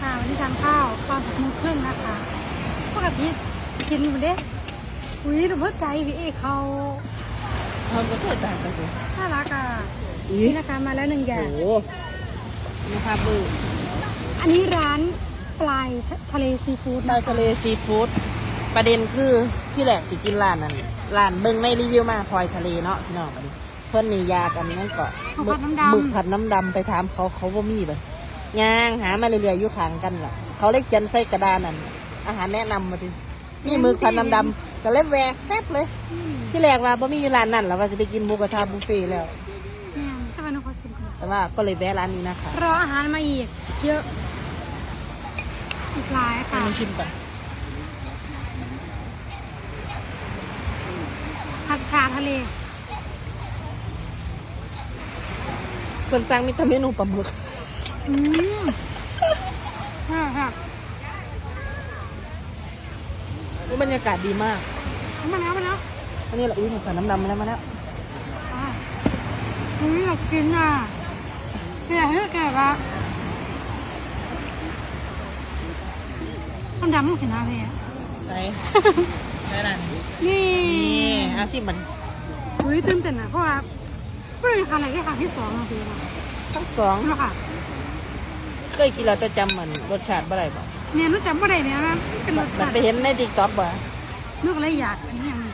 ค่ะวันนี้ทานข้าวตอนหกโมงครึ่งนะคะปกติกินอยู่เด้อุ้ยหนูเพิ่งใจพี่เอกเขาเขาก็ช่วยต่างกันเลยน่ารักอะอีนี่นะคะมาแล้วหนึ่งอย่างโอ้นี่ภาพมืออันนี้ร้านปลายทะเลซีฟู้ดปลานะคะทะเลซีฟู้ดประเด็นคือที่แหลกสิกินร้านนั้นร้านเบิ่งในรีวิวมาพลอยทะเลเนาะพี่น้องเพิ่นนี่ยากันนั่นก็ข้าวผัดน้ำหมึกดำผัดน้ำดำไปถามเขาเขาบ่มีเลย ย่างหามาเรื่อยๆอยู่ข้างกันล่ะเขาเลยเขียนใส่กระดานนั่นอาหารแนะนำมาดิมีหมึกผัดน้ำดำก็เลยแวะแซ่บเลยอืมที่แรกว่าบ่มีอยู่ร้านนั่นแล้วว่าจะไปกินหมูกระทะบุฟเฟ่ต์แล้วเนี่ยถ้าเป็นนครศรีธรรมราชแต่ว่าก็เลยแวะร้านนี้นะคะรออาหารมาอีก เยอะอีกหลายให้ค่ะ มันชิมก่อนผัดชาทะเลเพิ่นสั่งมีแต่เมนูปลาหมึก อืมใช่ค่ะอุ๊ยบรรยากาศดีมากมาแล้วมาแล้วอันนี้แหละอุ้ยหมูผัดน้ำดำมาแล้วมาแล้วอะอุ้ยอยากกินอะอยากให้แกปะมันดำมั้งสินะพี่ใช่ใช่ร้านนี้นี่นี่อาชิมมันอุ้ยตื่นเต้นอะเพราะว่าเพิ่งครั้งแรกที่ครั้งที่สองนะพี่นะทั้งสองแล้วค่ะ เคยกินแล้วแต่จำมันรสชาติบ่ได้บ่เนี่ยนึกจำไม่ได้เนี่ยนะเป็นรสมันชาติไปเห็นในติ๊กต็อกบ่นึกอะไรอยากอันนี้อย่างนี้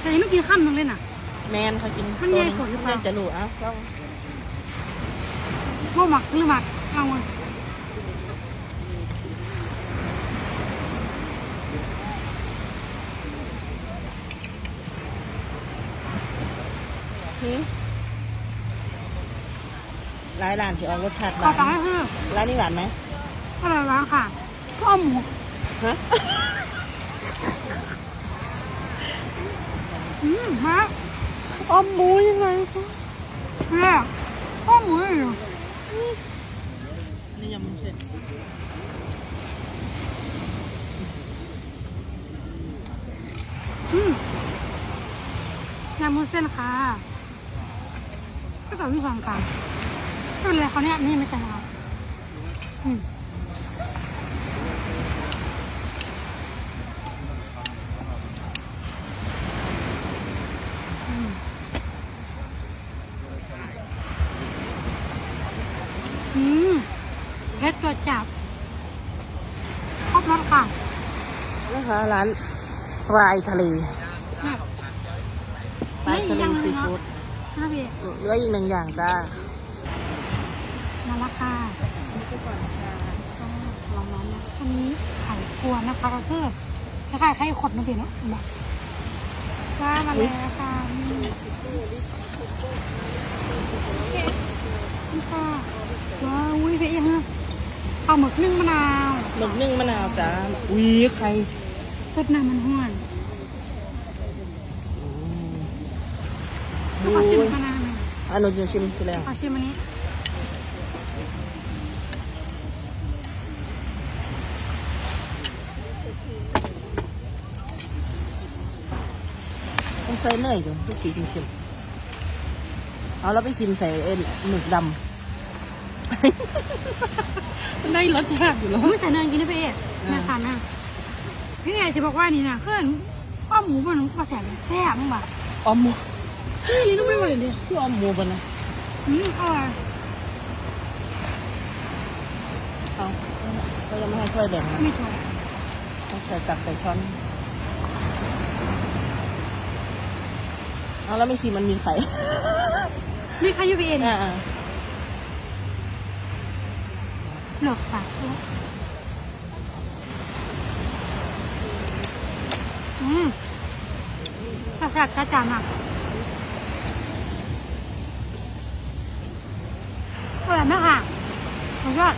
แต่ยังไม่กินข้ามนึงเลยน่ะ แมนเขากินมันใหญ่กว่าหรือเปล่าจะรู้เอ้าลองว่าหมักหรือหมักเอามาหืม หลายร้านสิออกรสชาติหขอวานปลาให้เพิ่มร้านนี้หวานไหมอร่อยมากค่ะก็เอาหมูฮะ อืมมาอ้อมหมูยังไงคะเนี่ยก็หมูอยู่นี่ยำมุ้นเส้นอืมยำมุ้นเส้นค่ะก็ต่อที่สองค่ะ ก็เลยเขาเนี่ยนี่ไม่ใช่ค่ะอืมอืมเพชรตัวจับครบรสค่ะนะคะร้านวายทะเลเนี่ยวายทะเลซีฟู้ดนะพี่เหลืออีกหนึ่งอย่างจ้า มาละค่ะลองน้ำนะอันนี้ไข่กวนนะคะก็คือคล้ายๆไข่ขดนะพี่เนาะแบบว่ามาแล้วค่ะนี่นี่ค่ะว้าวอุ้ยเพี้ยยังไงปลาหมึกนึ่งมะนาวหมึกนึ่งมะนาวจ้าอุ้ยใครสดน้ำมันห้วนอืมแล้วขอชิมมะนาวหน่อยอันนู้นจะชิมทีแล้วขอชิมอันนี้ ต้องใส่เนยก่อนที่สีชิมชิมเอาแล้วไปชิมใส่เอ็นหมึกดำมันได้รสชาติอยู่แล้วไม่ใส่เนยกินได้พี่เอ๊ะแม่ค่ะนะพี่เอ๊ะจะบอกว่านี่นะเคลื่อนข้อหมูมันปลาแสบแซ่บมั้งบ่ะออมหมูนี่ลิ้นไม่ไหวเลยคือออมหมูปะนะอืมอร่อยเอาก็ยังไม่ให้ช่วยแบ่งนะไม่ถูกต้องใส่ตักใส่ช้อน เอาแล้วไม่ชิมมันมีไข่นี่ค่ะยูพีเอ็นอ่าหลบค่ะอืมกระแสกระจานอะอร่อยมากค่ะสุดยอด